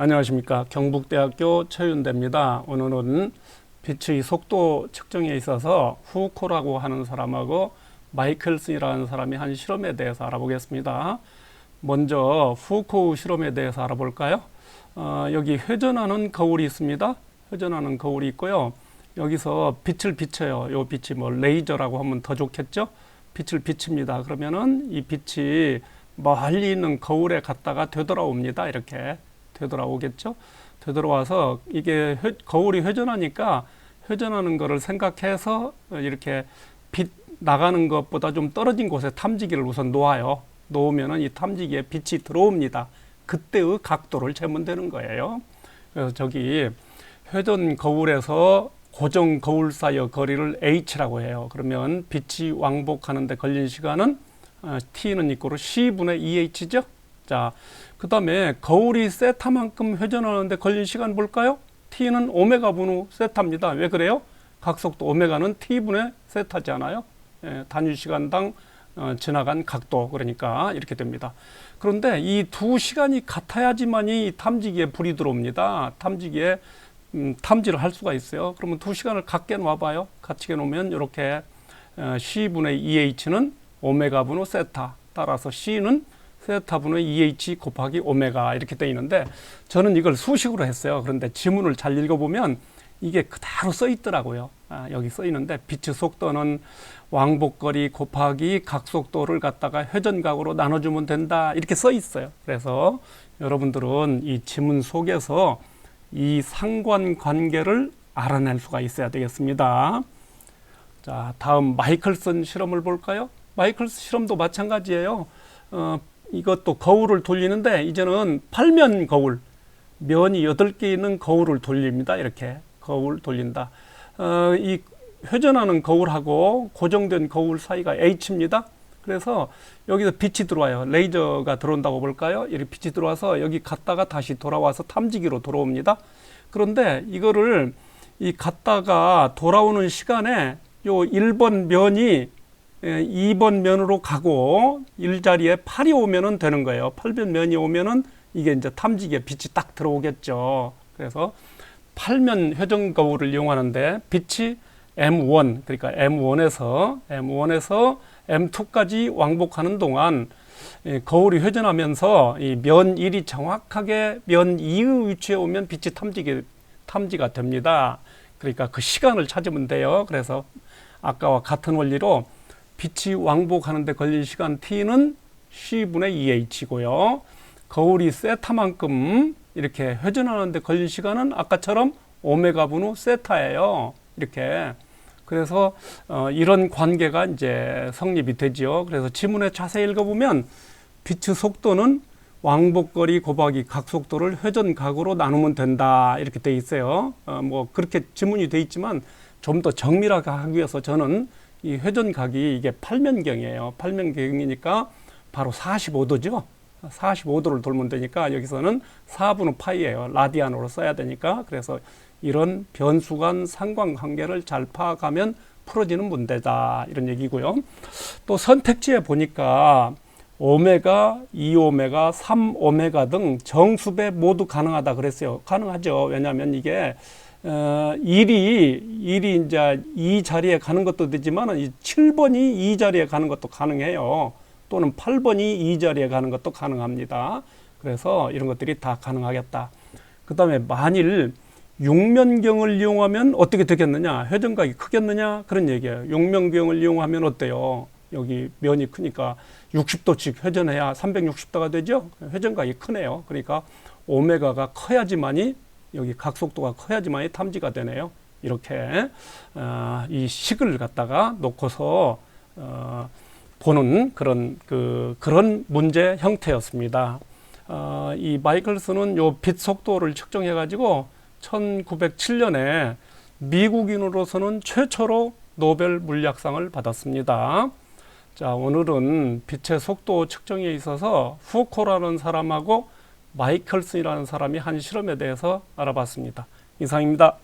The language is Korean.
안녕하십니까 경북대학교 최윤대입니다. 오늘은 빛의 속도 측정에 있어서 후코라고 하는 사람하고 마이클슨이라는 사람이 한 실험에 대해서 알아보겠습니다. 먼저 후코 실험에 대해서 알아볼까요? 어, 여기 회전하는 거울이 있습니다. 회전하는 거울이 있고요. 여기서 빛을 비춰요. 요 빛이 뭐 레이저라고 하면 더 좋겠죠? 빛을 비칩니다. 그러면은 이 빛이 멀리 있는 거울에 갔다가 되돌아옵니다. 이렇게 되돌아오겠죠. 되돌아와서 이게 회, 거울이 회전하니까 회전하는 거를 생각해서 이렇게 빛 나가는 것보다 좀 떨어진 곳에 탐지기를 우선 놓아요. 놓으면은 이 탐지기에 빛이 들어옵니다. 그때의 각도를 재면 되는 거예요. 그래서 저기 회전 거울에서 고정 거울 사이의 거리를 h라고 해요. 그러면 빛이 왕복하는데 걸린 시간은 어, t는 이꼬로 c분의 2h죠. 자, 그 다음에 거울이 세타만큼 회전하는데 걸린 시간 볼까요? t는 오메가 분의 세타입니다. 왜 그래요? 각속도 오메가는 t분의 세타잖아요. 예, 단위 시간당 어, 지나간 각도 그러니까 이렇게 됩니다. 그런데 이 두 시간이 같아야지만이 이 탐지기에 불이 들어옵니다. 탐지기에 음, 탐지를 할 수가 있어요. 그러면 두 시간을 같게 놔봐요. 같이 놓으면 이렇게 어, C분의 2H는 오메가 분의 세타 따라서 C는 세타 분의 2H 곱하기 오메가 이렇게 되어 있는데 저는 이걸 수식으로 했어요. 그런데 지문을 잘 읽어보면 이게 그대로 써 있더라고요. 아, 여기 써 있는데 빛의 속도는 왕복거리 곱하기 각속도를 갖다가 회전각으로 나눠주면 된다 이렇게 써 있어요. 그래서 여러분들은 이 지문 속에서 이 상관관계를 알아낼 수가 있어야 되겠습니다. 자, 다음 마이클슨 실험을 볼까요? 마이클슨 실험도 마찬가지예요. 어, 이것도 거울을 돌리는데 이제는 팔면 거울, 면이 여덟 개 있는 거울을 돌립니다. 이렇게 거울 돌린다. 어, 이 회전하는 거울하고 고정된 거울 사이가 H입니다. 그래서 여기서 빛이 들어와요. 레이저가 들어온다고 볼까요? 이렇게 빛이 들어와서 여기 갔다가 다시 돌아와서 탐지기로 돌아옵니다. 그런데 이거를 이 갔다가 돌아오는 시간에 요 1번 면이 2번 면으로 가고 일자리에 8이 오면은 되는 거예요. 8번 면이 오면은 이게 이제 탐지기에 빛이 딱 들어오겠죠. 그래서 8면 회전 거울을 이용하는데 빛이 M1 그러니까 M1에서 M1에서 M2까지 왕복하는 동안 거울이 회전하면서 이 면 1이 정확하게 면 2의 위치에 오면 빛이 탐지게 탐지가 됩니다. 그러니까 그 시간을 찾으면 돼요. 그래서 아까와 같은 원리로 빛이 왕복하는데 걸린 시간 t는 c분의 2h고요. 거울이 세타만큼 이렇게 회전하는데 걸린 시간은 아까처럼 오메가 분의 세타예요. 이렇게 그래서 어, 이런 관계가 이제 성립이 되지요. 그래서 지문에 자세히 읽어보면 빛의 속도는 왕복거리 곱하기 각속도를 회전각으로 나누면 된다 이렇게 돼 있어요. 어, 뭐 그렇게 지문이 돼 있지만 좀 더 정밀하게 하기 위해서 저는 이 회전각이 이게 팔면경이에요. 팔면경이니까 바로 45도죠. 45도를 돌면 되니까 여기서는 4분의 파이예요. 라디안으로 써야 되니까 그래서 이런 변수 간 상관관계를 잘 파악하면 풀어지는 문제다 이런 얘기고요. 또 선택지에 보니까 오메가, 2오메가, 3오메가 등 정수배 모두 가능하다 그랬어요. 가능하죠. 왜냐하면 이게 어, 1이 1이 이제 이 자리에 가는 것도 되지만 이 7번이 이 자리에 가는 것도 가능해요. 또는 8번이 이 자리에 가는 것도 가능합니다. 그래서 이런 것들이 다 가능하겠다. 그 다음에 만일 육면경을 이용하면 어떻게 되겠느냐? 회전각이 크겠느냐? 그런 얘기예요. 육면경을 이용하면 어때요? 여기 면이 크니까 60도씩 회전해야 360도가 되죠? 회전각이 크네요. 그러니까 오메가가 커야지만이 여기 각속도가 커야지만이 탐지가 되네요. 이렇게 어, 이 식을 갖다가 놓고서 어, 보는 그런 그 그런 문제 형태였습니다. 어, 이 마이클슨은 요빛 속도를 측정해 가지고 1907년에 미국인으로서는 최초로 노벨 물리학상을 받았습니다. 자, 오늘은 빛의 속도 측정에 있어서 후코라는 사람하고 마이클슨이라는 사람이 한 실험에 대해서 알아봤습니다. 이상입니다.